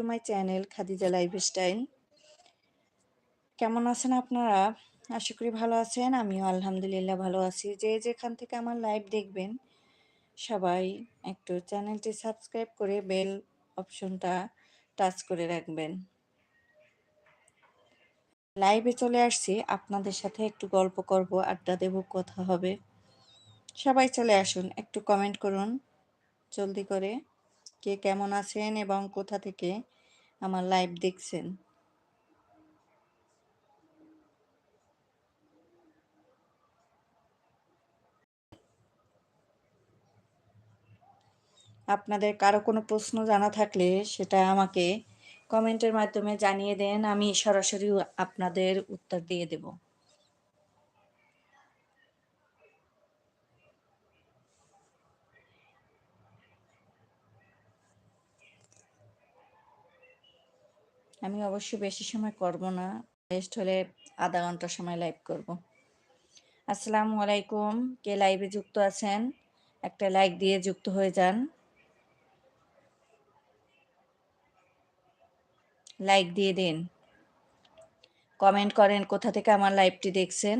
To my channel Khadija lifestyle কেমন আছেন আপনারা? আশা করি ভালো আছেন। আমিও আলহামদুলিল্লাহ ভালো আছি। যে যেখান থেকে আমার লাইভ দেখবেন, সবাই একটু চ্যানেলটি সাবস্ক্রাইব করে বেল অপশনটা টাচ করে রাখবেন। লাইভে চলে আসছি। আপনাদের সাথে একটু গল্প করব, আড্ডা দেব, কথা হবে। সবাই চলে আসুন, একটু কমেন্ট করুন। জলদি করে। কে কেমন আছেন এবং কোথা থেকে আমার লাইভ দেখছেন? আপনাদের কারও কোনো প্রশ্ন জানা থাকলে সেটা আমাকে কমেন্টের মাধ্যমে জানিয়ে দেন, আমি সরাসরি আপনাদের উত্তর দিয়ে দেব। আমি অবশ্যই বেশি সময় করব না। বেস্ট হলে আধা ঘণ্টা সময় লাইভ করব। আসসালামু আলাইকুম। কে লাইভে যুক্ত আছেন? একটা লাইক দিয়ে যুক্ত হয়ে যান। লাইক দিয়ে দিন। কমেন্ট করেন কোথা থেকে আমার লাইভটি দেখছেন।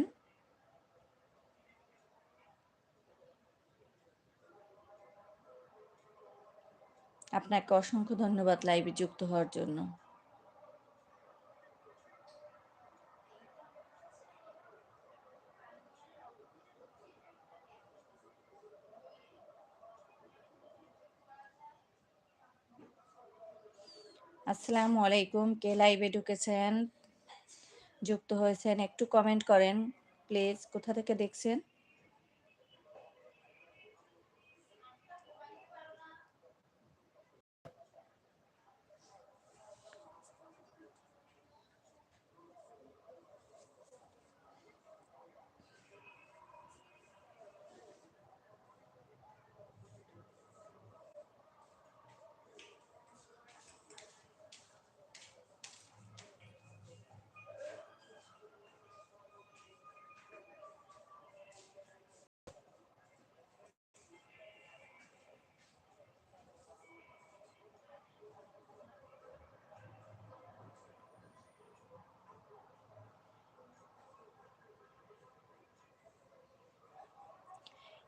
আপনাকে অসংখ্য ধন্যবাদ লাইভে যুক্ত হওয়ার জন্য। আসসালামু আলাইকুম। কে লাইভে ঢুকেছেন? যুক্ত হয়েছেন একটু কমেন্ট করেন প্লিজ কোথা থেকে দেখছেন?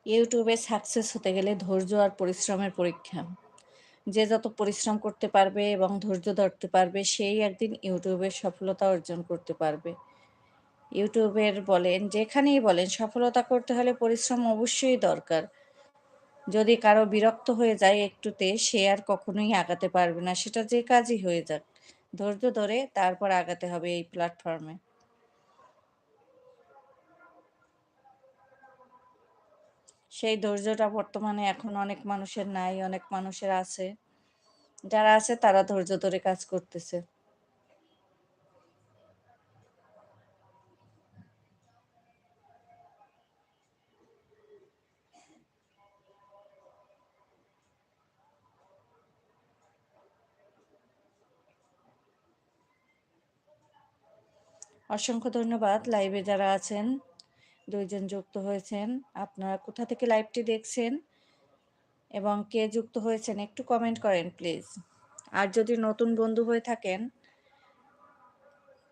ইউটিউবে সাকসেস হতে গেলে ধৈর্য আর পরিশ্রমের পরীক্ষা। যে যত পরিশ্রম করতে পারবে এবং ধৈর্য ধরতে পারবে, সেই একদিন ইউটিউবে সফলতা অর্জন করতে পারবে। ইউটিউবের বলেন, যেখানেই বলেন, সফলতা করতে হলে পরিশ্রম অবশ্যই দরকার। যদি কারও বিরক্ত হয়ে যায় একটুতে, সে আর কখনোই আগাতে পারবে না। সেটা যে কাজই হয়ে যাক, ধৈর্য ধরে তারপর আগাতে হবে এই প্ল্যাটফর্মে সেই ধৈর্যটা বর্তমানে এখন অনেক মানুষের নাই, অনেক মানুষের আছে। যারা আছে তারা ধৈর্য ধরে কাজ করতেছে। অসংখ্য ধন্যবাদ লাইভে যারা আছেন। দুইজন যুক্ত হয়েছেন। আপনারা কোথা থেকে লাইভটি দেখছেন এবং কে যুক্ত হয়েছেন একটু কমেন্ট করেন প্লিজ আর যদি নতুন বন্ধু হয়ে থাকেন,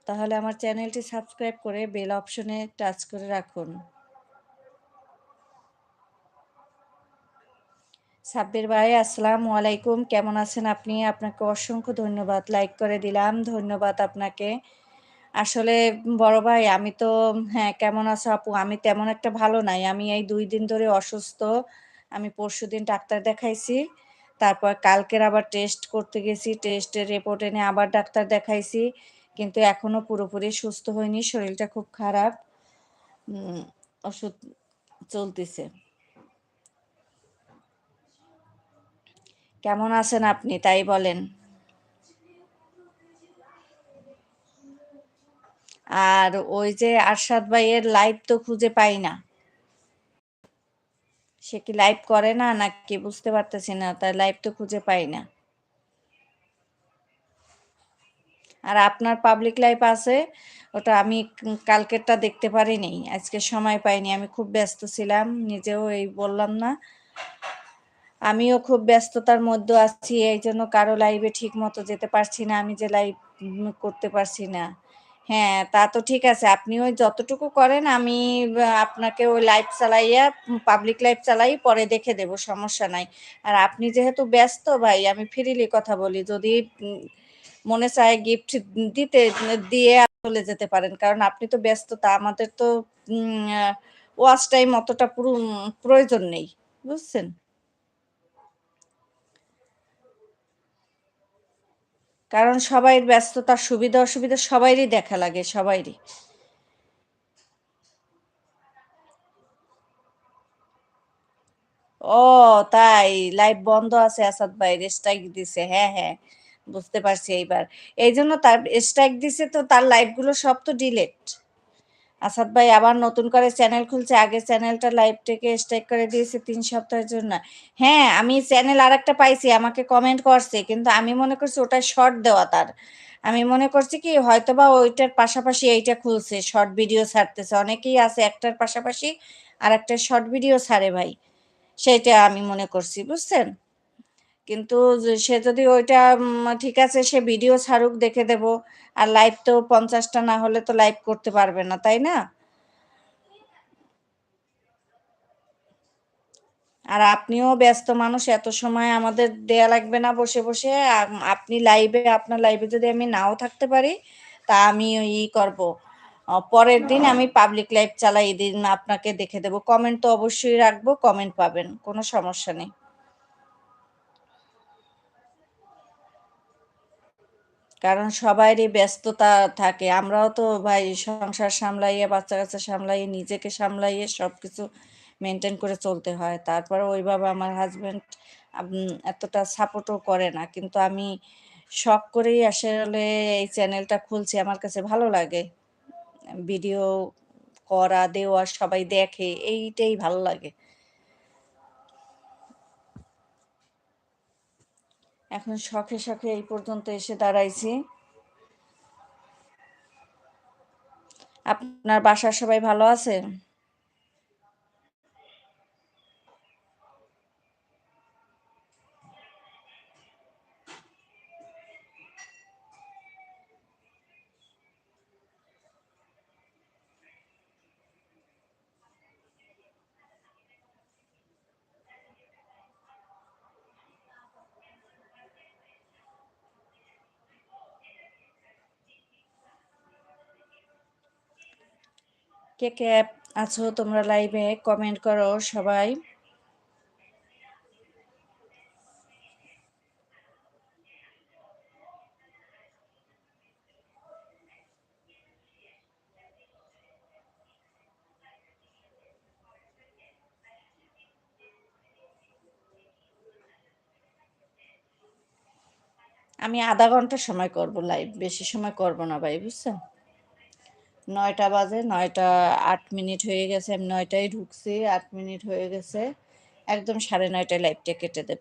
তাহলে আমার চ্যানেলটি সাবস্ক্রাইব করে বেল অপশনে টাচ করে রাখুন। সাব্বির ভাই, আসসালাম আলাইকুম। কেমন আছেন আপনি? আপনাকে অসংখ্য ধন্যবাদ। লাইক করে দিলাম। ধন্যবাদ আপনাকে। আসলে, বড় ভাই, আমি তো হ্যাঁ কেমন আছো আপু? আমি তেমন একটা ভালো নাই। আমি এই দুই দিন ধরে অসুস্থ। আমি পরশু দিন ডাক্তার দেখাইছি। তারপর কালকের আবার টেস্ট করতে গেছি। টেস্টের রিপোর্ট এনে আবার ডাক্তার দেখাইছি। কিন্তু এখনও পুরোপুরি সুস্থ হয়নি শরীরটা খুব খারাপ। ওষুধ চলতেছে। কেমন আছেন আপনি? তাই বলেন। আর ওই যে আরশাদ ভাইয়ের লাইভ তো খুঁজে পাই না। সে কি লাইভ করে না নাকি বুঝতে পারতেছি না, তার লাইভ তো খুঁজে পাই না। আর আপনার পাবলিক লাইফ আছে, ওটা আমি কালকেরটা দেখতে পারিনি, আজকে সময় পাইনি, আমি খুব ব্যস্ত ছিলাম, নিজেও এই বললাম না। আমিও খুব ব্যস্ততার মধ্যে আছি এই জন্য কারও লাইভে ঠিক মতো যেতে পারছি না, আমি যে লাইভ করতে পারছি না। হ্যাঁ তা তো ঠিক আছে। আপনি ওই যতটুকু করেন, আমি আপনাকে ওই লাইভ চালাইয়া পাবলিক লাইভ চালাই, পরে দেখে দেব, সমস্যা নাই। আর আপনি যেহেতু ব্যস্ত ভাই, আমি ফ্রিলি কথা বলি, যদি মনে চায় গিফট দিতে, দিয়ে চলে যেতে পারেন, কারণ আপনি তো ব্যস্ততা আমাদের তো ওয়াচ টাইম অতটা পুরো প্রয়োজন নেই। বুঝছেন? কারণ সবাই ব্যস্ততা সুবিধা অসুবিধা সবাইরই দেখা লাগে, সবাইরই। ও, তাই। লাইভ বন্ধ আছে আসাদ ভাই স্ট্রাইক দিছে। হ্যাঁ হ্যাঁ বুঝতে পারছি এইবার। এই জন্য তার স্ট্রাইক দিছে তো তার লাইভগুলো সব তো ডিলেট আসাদ ভাই আবার নতুন করে চ্যানেল খুলছে। আগে চ্যানেলটা লাইভ থেকে স্ট্রাইক করে দিয়েছে তিন সপ্তাহের জন্য। হ্যাঁ আমি চ্যানেল আর একটা পাইছি, আমাকে কমেন্ট করছে, কিন্তু আমি মনে করছি ওটা শর্ট দেওয়া তার। আমি মনে করছি কি, হয়তোবা ওইটার পাশাপাশি এইটা খুলছে শর্ট ভিডিও ছাড়তেছে। অনেকেই আছে একটার পাশাপাশি আর একটা শর্ট ভিডিও ছাড়ে ভাই। সেইটা আমি মনে করছি, বুঝছেন? কিন্তু সে যদি ওইটা ঠিক আছে, সে ভিডিও ছাড়ুক, দেখে দেব। আর লাইভ তো পঞ্চাশটা না হলে তো লাইভ করতে পারবে না, তাই না? আর আপনিও ব্যস্ত মানুষ, এত সময় আমাদের দেয়া লাগবে না বসে বসে। আপনি লাইভে আপনার লাইভে যদি আমি নাও থাকতে পারি, তা আমি ই করব। পরের দিন আমি পাবলিক লাইভ চালাই দিন আপনাকে দেখে দেব। কমেন্ট তো অবশ্যই রাখব কমেন্ট পাবেন, কোনো সমস্যা নেই। কারণ সবাইরই ব্যস্ততা থাকে। আমরাও তো ভাই সংসার সামলাইয়ে বাচ্চা কাচ্চা সামলাইয়ে, নিজেকে সামলাইয়ে সব কিছু মেনটেন করে চলতে হয়। তারপরে ওইভাবে আমার হাজব্যান্ড এতটা সাপোর্টও করে না। কিন্তু আমি শখ করেই আসলে এই চ্যানেলটা খুলছি। আমার কাছে ভালো লাগে। ভিডিও করা, দেওয়া, সবাই দেখে, এইটাই ভালো লাগে। এখন শখে শখে এই পর্যন্ত এসে দাঁড়াইছি। আপনার বাসার সবাই ভালো আছে কে কে আছো তোমরা লাইভে কমেন্ট করো সবাই। আমি আধা ঘণ্টা সময় করব লাইভ বেশি সময় করব না ভাই, বুঝছেন? নয়টা বাজে, নয়টা আট মিনিট হয়ে গেছে, আমি নয়টায় ঢুকছি, আট মিনিট হয়ে গেছে, একদম সাড়ে নয়টায় লাইভটা কেটে দেব।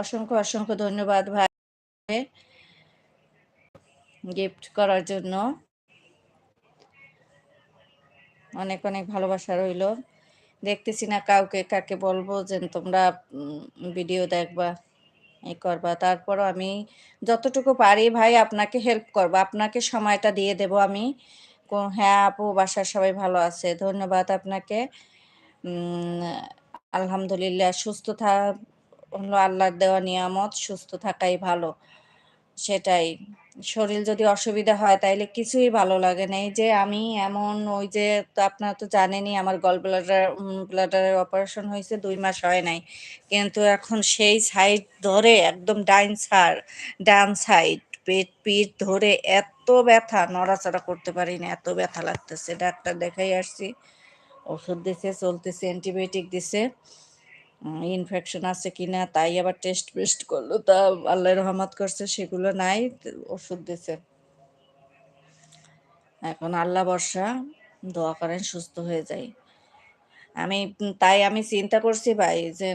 অসংখ্য অসংখ্য ধন্যবাদ ভাই গিফট করার জন্য। অনেক অনেক ভালোবাসা রইল। দেখতেছি না কাউকে, কাকে বলব যে তোমরা ভিডিও দেখবা এই করবা। তারপরও আমি যতটুকু পারি, ভাই, আপনাকে হেল্প করব। আপনাকে সময়টা দিয়ে দেব আমি। হ্যাঁ আপু, বাসার সবাই ভালো আছে। ধন্যবাদ আপনাকে। আলহামদুলিল্লাহ, সুস্থ থাক হলো আল্লাহর দেওয়া নিয়ামত, সুস্থ থাকাই ভালো। সেটাই। শরীর যদি অসুবিধা হয় তাইলে কিছুই ভালো লাগে না। এই যে আমি এমন ওই যে আপনারা তো জানেনই আমার গল ব্লাডার ব্লাডারের অপারেশন হয়েছে দুই মাস হয় নাই। কিন্তু এখন সেই সাইড ধরে একদম ডাইন সার, ডান সাইড পেট, পিঠ ধরে এত ব্যথা, নড়াচড়া করতে পারি না, এত ব্যথা লাগতেছে। ডাক্তার দেখাই আসছি, ওষুধ দিছে, চলতেছে অ্যান্টিবায়োটিক দিছে। ইনফেকশন আছে কিনা, তাই আবার টেস্ট পেস্ট করল, তা আল্লাহ রহমত করছে, সেগুলো নাই, ওষুধ দিছে এখন আল্লাহ বর্ষা দোয়া করেন সুস্থ হয়ে যায় আমি, তাই আমি চিন্তা করছি ভাই, যে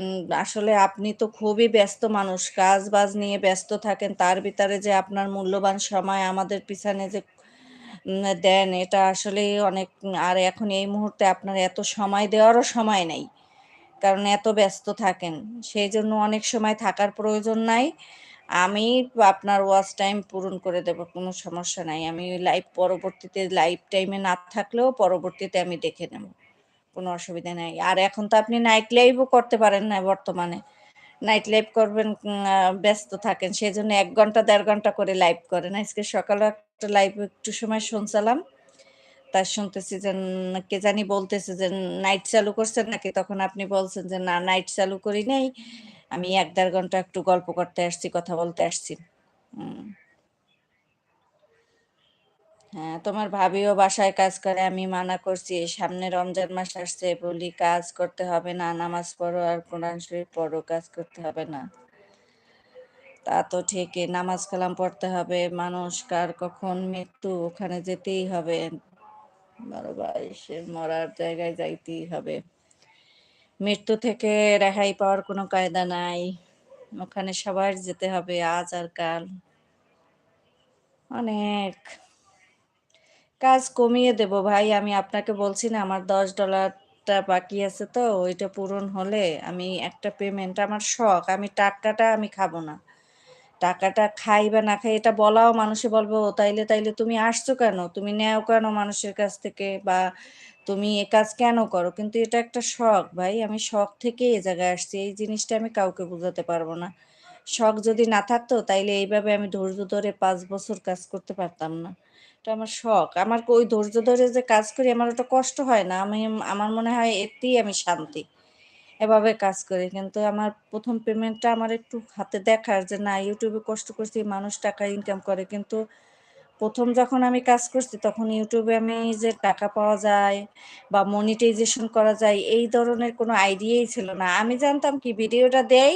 আসলে আপনি তো খুবই ব্যস্ত মানুষ। কাজ-বাজ নিয়ে ব্যস্ত থাকেন। তার ভিতরে যে আপনার মূল্যবান সময় আমাদের পিছনে যে দেন, এটা আসলেই অনেক, আর এখন এই মুহূর্তে আপনার এত সময় দেওয়ারও সময় নাই। কারণ এত ব্যস্ত থাকেন। সেই জন্য অনেক সময় থাকার প্রয়োজন নাই। আমি আপনার ওয়াচ টাইম পূরণ করে দেব। কোনো সমস্যা নাই। আমি লাইভ পরবর্তীতে লাইভ টাইমে না থাকলেও পরবর্তীতে আমি দেখে নেব। কোনো অসুবিধা নাই। আর এখন তো আপনি নাইট লাইভও করতে পারেন না বর্তমানে। নাইট লাইভ করবেন ব্যস্ত থাকেন। সেই জন্য এক ঘণ্টা, দেড় ঘণ্টা করে লাইভ করেন। আজকে সকালেও একটা লাইভ একটু সময় শুনছিলাম। তা শুনতেছি যে কে জানি বলতেছে যে নাইট চালু করছেন নাকি? তখন আপনি বলছেন যে, "না নাইট চালু করি নাই। আমি এক দেড় ঘণ্টা একটু গল্প করতে আসছি, কথা বলতে আসছি।" হ্যাঁ, তোমার ভাবিও বাসায় কাজ করে। আমি মানা করছি, সামনে রমজান মাস আসছে। বলি, "কাজ করতে হবে না। নামাজ পড়ো আর কোরআন শরীফ পড়ো। কাজ করতে হবে না।" তা তো ঠিকই। নামাজ কালাম পড়তে হবে। মানুষ কার কখন মৃত্যু ওখানে যেতেই হবে। ভাই সে মরার জায়গায় যাইতেই হবে। মৃত্যু থেকে রেহাই পাওয়ার কোনো কায়দা নাই। ওখানে সবার যেতে হবে আজ আর কাল। অনেক। কাজ কমিয়ে দেব ভাই। আমি আপনাকে বলছি না, আমার $১০ টা বাকি আছে তো, ওইটা পূরণ হলে আমি একটা পেমেন্ট আমার শখ। আমি টাকাটা আমি খাব না। টাকাটা খাই বা না খাই এটা বলাও মানুষে বলব "ও তাইলে, তাইলে তুমি আসছো কেন? তুমি নেও কেন মানুষের কাছ থেকে? বা তুমি এ কাজ কেন করো?" কিন্তু এটা একটা শখ ভাই। আমি শখ থেকে এ জায়গায় আসছি। এই জিনিসটা আমি কাউকে বোঝাতে পারব না। শখ যদি না থাকতো তাইলে এইভাবে আমি ধৈর্য ধরে পাঁচ বছর কাজ করতে পারতাম না। এটা আমার শখ। আমার ওই ধৈর্য ধরে যে কাজ করি আমার ওটা কষ্ট হয় না। আমি আমার মনে হয় এতেই আমি শান্তি। এভাবে কাজ করি। কিন্তু আমার প্রথম পেমেন্টটা আমার একটু হাতে দেখার যে না ইউটিউবে কষ্ট করছি, মানুষ টাকা ইনকাম করে। কিন্তু প্রথম যখন আমি কাজ করছি তখন ইউটিউবে আমি যে টাকা পাওয়া যায় বা মনিটাইজেশন করা যায় এই ধরনের কোনো আইডিয়াই ছিল না। আমি জানতাম কি ভিডিওটা দেই,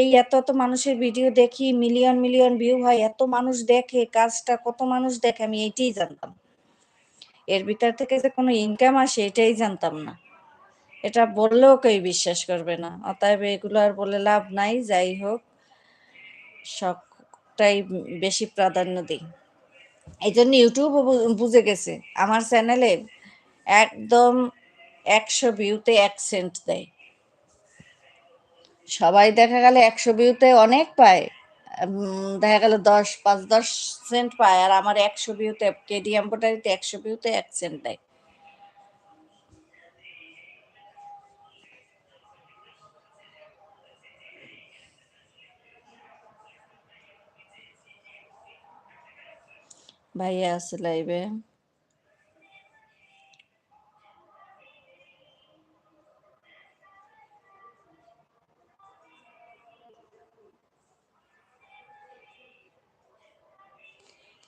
এই এত, এত মানুষের ভিডিও দেখি, মিলিয়ন, মিলিয়ন ভিউ হয়, এত মানুষ দেখে, কাজটা কত মানুষ দেখে আমি এইটাই জানতাম। এর ভিতর থেকে যে কোনো ইনকাম আসে এটাই জানতাম না। এটা বললেও কেউ বিশ্বাস করবে না। অতএব এগুলো আর বলে লাভ নাই। যাই হোক সবটাই বেশি প্রাধান্য দিই এই জন্য ও বু বুঝে গেছে। আমার চ্যানেলে একদম ১০০ ভিউতে এক সেন্ট দেয়। সবাই দেখা গেল ১০০ ভিউতে অনেক পায়। দেখা গেল দশ, পাঁচ, দশ সেন্ট পায়। আর আমার ১০০ ভিউতে কেডি এম্বয়ডারিতে ১০০ ভিউতে এক সেন্ট দেয়। ভাইয়া আছে লাইভে।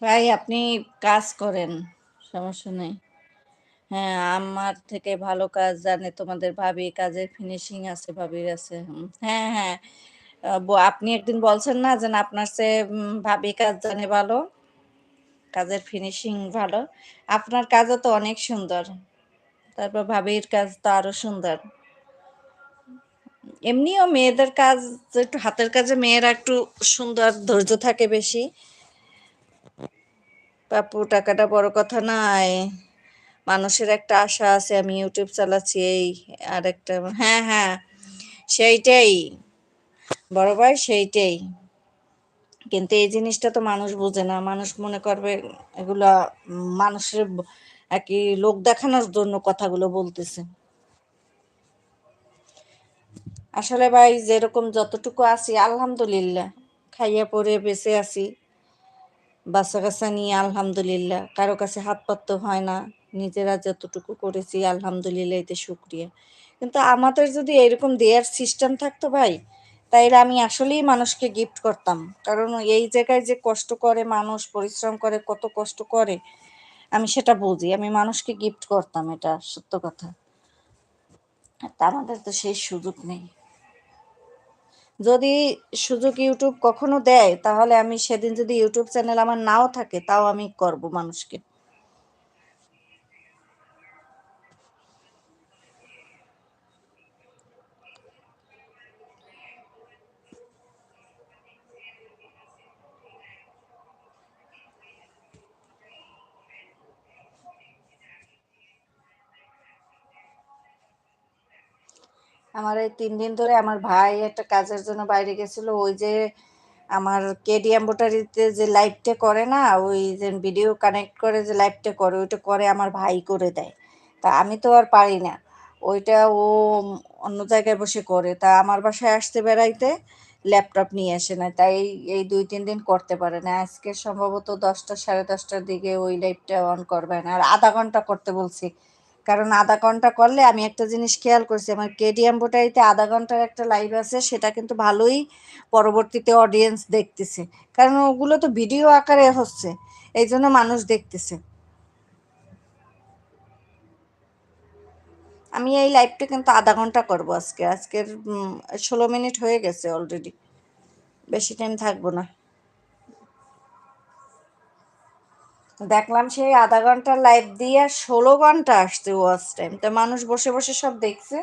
ভাই আপনি কাজ করেন। সমস্যা নেই হ্যাঁ, আমার থেকে ভালো কাজ জানে তোমাদের ভাবি। কাজের ফিনিশিং আছে ভাবির আছে। হ্যাঁ, হ্যাঁ। আপনি একদিন বলছেন না যে না আপনার সে ভাবি কাজ জানে ভালো। কাজের ফিনিশিং ভালো। আপনার কাজও তো অনেক সুন্দর। তারপর ভাবির কাজ তো আরও সুন্দর। এমনিও মেয়েদের কাজ একটু হাতের কাজে মেয়েরা একটু সুন্দর, ধৈর্য থাকে বেশি। পাপু টাকাটা বড় কথা নয়। মানুষের একটা আশা আছে আমি ইউটিউব চালাচ্ছি এই আর একটা হ্যাঁ, হ্যাঁ। সেইটাই। বড় ভাই সেইটাই। কিন্তু এই জিনিসটা তো মানুষ বোঝে না। মানুষ মনে করবে এগুলা মানুষের আরকি লোক দেখানোর জন্য কথাগুলো বলতেছে। আসলে ভাই যেরকম যতটুকু আছি আলহামদুলিল্লাহ। খাইয়া পরে বেঁচে আছি। বাচ্চা-কাচ্চা নিয়ে আলহামদুলিল্লাহ। কারও কাছে হাত পাততে হয় না। নিজেরা যতটুকু করেছি আলহামদুলিল্লাহ এতে শুকরিয়া। কিন্তু আমাদের যদি এরকম দেয়ার সিস্টেম থাকতো ভাই, তাইলে আমি আসলেই মানুষকে গিফট করতাম। কারণ এই জায়গায় যে কষ্ট করে মানুষ, পরিশ্রম করে, কত কষ্ট করে, আমি সেটা বুঝি। আমি মানুষকে গিফট করতাম এটা সত্য কথা। তা আমাদের তো সেই সুযোগ নেই। যদি সুযোগ ইউটিউব কখনো দেয় তাহলে আমি সেদিন যদি ইউটিউব চ্যানেল আমার নাও থাকে তাও আমি করব মানুষকে। আমার এই তিন দিন ধরে আমার ভাই একটা কাজের জন্য বাইরে গেছিল। ওই যে আমার কেডি এম্বোটারিতে যে লাইভটা করে না, ওই যে ভিডিও কানেক্ট করে যে লাইভটা করে, ওইটা করে আমার ভাই করে দেয়। তা আমি তো আর পারি না। ওইটা ও অন্য জায়গায় বসে করে। তা আমার বাসায় আসতে বেড়াইতে ল্যাপটপ নিয়ে আসে না। তাই এই দুই, তিন দিন করতে পারে না। আজকে সম্ভবত দশটা, সাড়ে দশটার দিকে ওই লাইভটা অন করবে না। আর আধা ঘণ্টা করতে বলছি। কারণ আধা ঘণ্টা করলে আমি একটা জিনিস খেয়াল করছি, আমার কেডিএম বোটাইতে আধা ঘণ্টার একটা লাইভ আছে, সেটা কিন্তু ভালোই পরবর্তীতে অডিয়েন্স দেখতেছে। কারণ ওগুলো তো ভিডিও আকারে হচ্ছে, এই জন্য মানুষ দেখতেছে। আমি এই লাইভটা কিন্তু আধা ঘণ্টা করব আজকে, আজকের ষোলো মিনিট হয়ে গেছে অলরেডি বেশি টাইম থাকব না। দেখলাম সেই আধা ঘণ্টা লাইভ দিয়ে ষোলো ঘণ্টা আসছে ওয়াচ টাইম তো মানুষ বসে বসে সব দেখছে।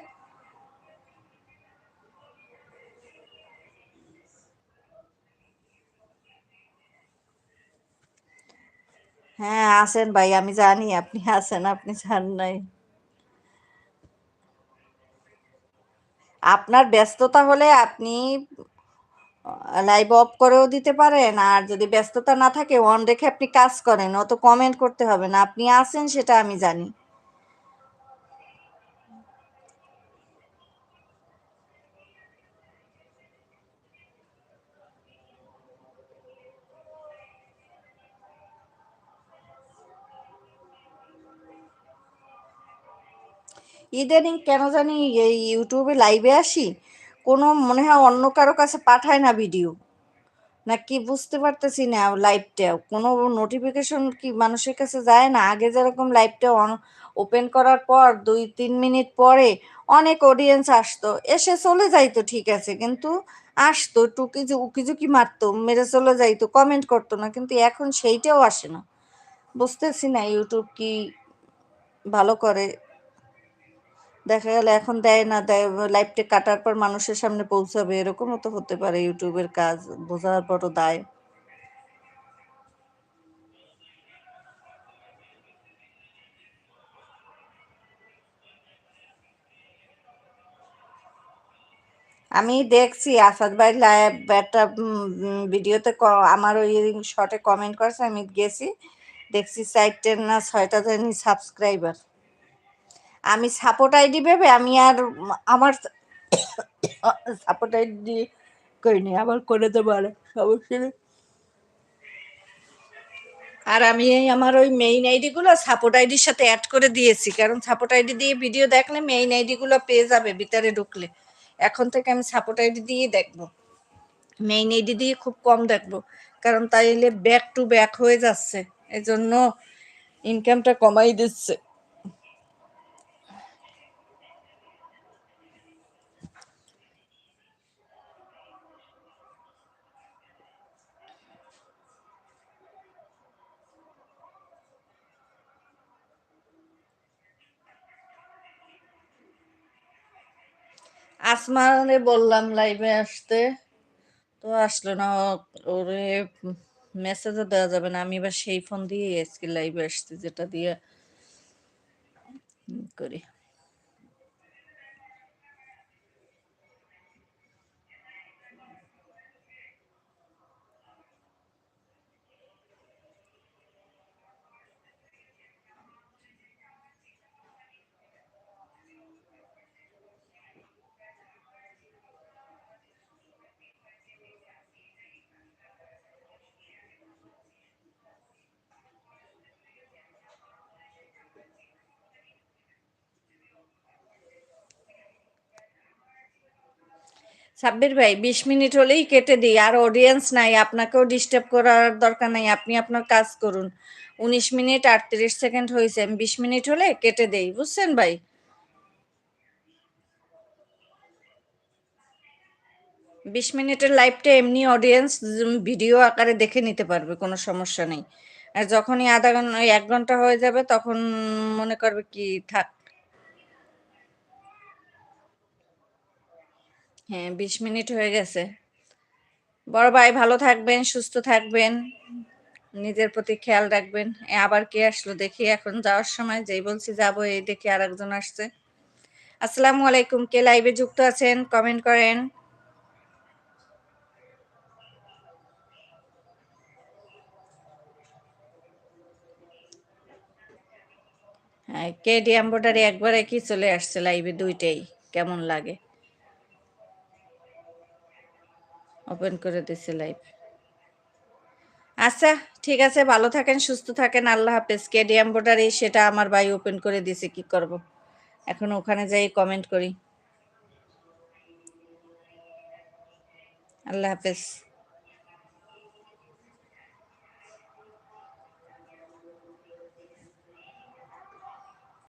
হ্যাঁ আসেন ভাই, আমি জানি আপনি আছেন, আপনি জান নাই। আপনার ব্যস্ততা হলে আপনি লাইভ অফ করেও দিতে পারেন, আর যদি ব্যস্ততা না থাকে অন রেখে আপনি কাজ করেন, অত কমেন্ট করতে হবে না, আপনি আসেন সেটা আমি জানি। ইদানিং কেন জানি এই ইউটিউবে লাইভে আসি কোনো মনে হয় অন্য কারও কাছে পাঠায় না ভিডিও না কি বুঝতে পারতেছি না লাইভটাও কোনো নোটিফিকেশন কি মানুষের কাছে যায় না? আগে যেরকম লাইভটা ওপেন করার পর, দুই, তিন মিনিট পরে অনেক অডিয়েন্স আসতো। এসে চলে যাইতো, ঠিক আছে। কিন্তু আসতো টুকি উকিঝুঁকি মারতো, মেরে চলে যাইতো কমেন্ট করতো না। কিন্তু এখন সেইটাও আসে না। বুঝতেছি না ইউটিউব কি ভালো করে দেখা গেল এখন দেয় না, দেয় লাইভটা কাটার পর মানুষের সামনে পৌঁছাবে, এরকমও তো হতে পারে ইউটিউবের কাজ, বোঝার পরও দায়। আমি দেখছি আসাদ ভাই লাইভ একটা ভিডিওতে আমার ওই শর্টে কমেন্ট করছে, আমি গেছি, দেখছি চারটের না ছয়টা জানি সাবস্ক্রাইবার আমি সাপোর্ট আইডি ভেবে আমি আর আমার সাপোর্ট আইডি করিনি, আবার করে দেবো আর, অবশ্যই। আর আমি এই আমার ওই মেইন আইডিগুলো সাপোর্ট আইডির সাথে অ্যাড করে দিয়েছি, কারণ সাপোর্ট আইডি দিয়ে ভিডিও দেখলে মেইন আইডিগুলো পেয়ে যাবে ভিতরে ঢুকলে। এখন থেকে আমি সাপোর্ট আইডি দিয়েই দেখব। মেইন আইডি দিয়ে খুব কম দেখব, কারণ তাইলে ব্যাক টু ব্যাক হয়ে যাচ্ছে, এজন্য ইনকামটা কমাই দিচ্ছে। আসমানে বললাম লাইভে আসতে। তো আসলো না, ওরে মেসেজও দেওয়া যাবে না। আমি এবার সেই ফোন দিয়ে আজকে লাইভে আসছি, যেটা দিয়ে করি। সাব্বির ভাই, বিশ মিনিট হলেই কেটে দিই। আর অডিয়েন্স নাই, আপনাকেও ডিস্টার্ব করার দরকার নাই, আপনি আপনার কাজ করুন। উনিশ মিনিট আটত্রিশ সেকেন্ড হয়েছে, আমি বিশ মিনিট হলে কেটে দেই, বুঝছেন ভাই? বিশ মিনিটের লাইভটা এমনি অডিয়েন্স ভিডিও আকারে দেখে নিতে পারবে, কোনো সমস্যা নেই। আর যখনই আধা ঘণ্টা এক ঘণ্টা হয়ে যাবে, তখন মনে করবে কি, থাক। হ্যাঁ বিশ মিনিট হয়ে গেছে। বড় ভাই ভালো থাকবেন, সুস্থ থাকবেন, নিজের প্রতি খেয়াল রাখবেন। আবার কে আসলো দেখি, এখন যাওয়ার সময় যেই বলছি যাব, এই দেখি আর একজন আসছে। আসসালামু আলাইকুম, কে লাইভে যুক্ত আছেন? কমেন্ট করেন। হ্যাঁ কেডি এম্বোটারি একবারে কি চলে আসছে লাইভে দুইটাই, কেমন লাগে? ওপেন করে দিছে লাইভ আচ্ছা ঠিক আছে, ভালো থাকেন, সুস্থ থাকেন, আল্লাহ হাফেজ। কেডি এম্বোডারি সেটা আমার ভাই ওপেন করে দিছে, কি করব? এখন ওখানে যাই কমেন্ট করি। আল্লাহ হাফেজ।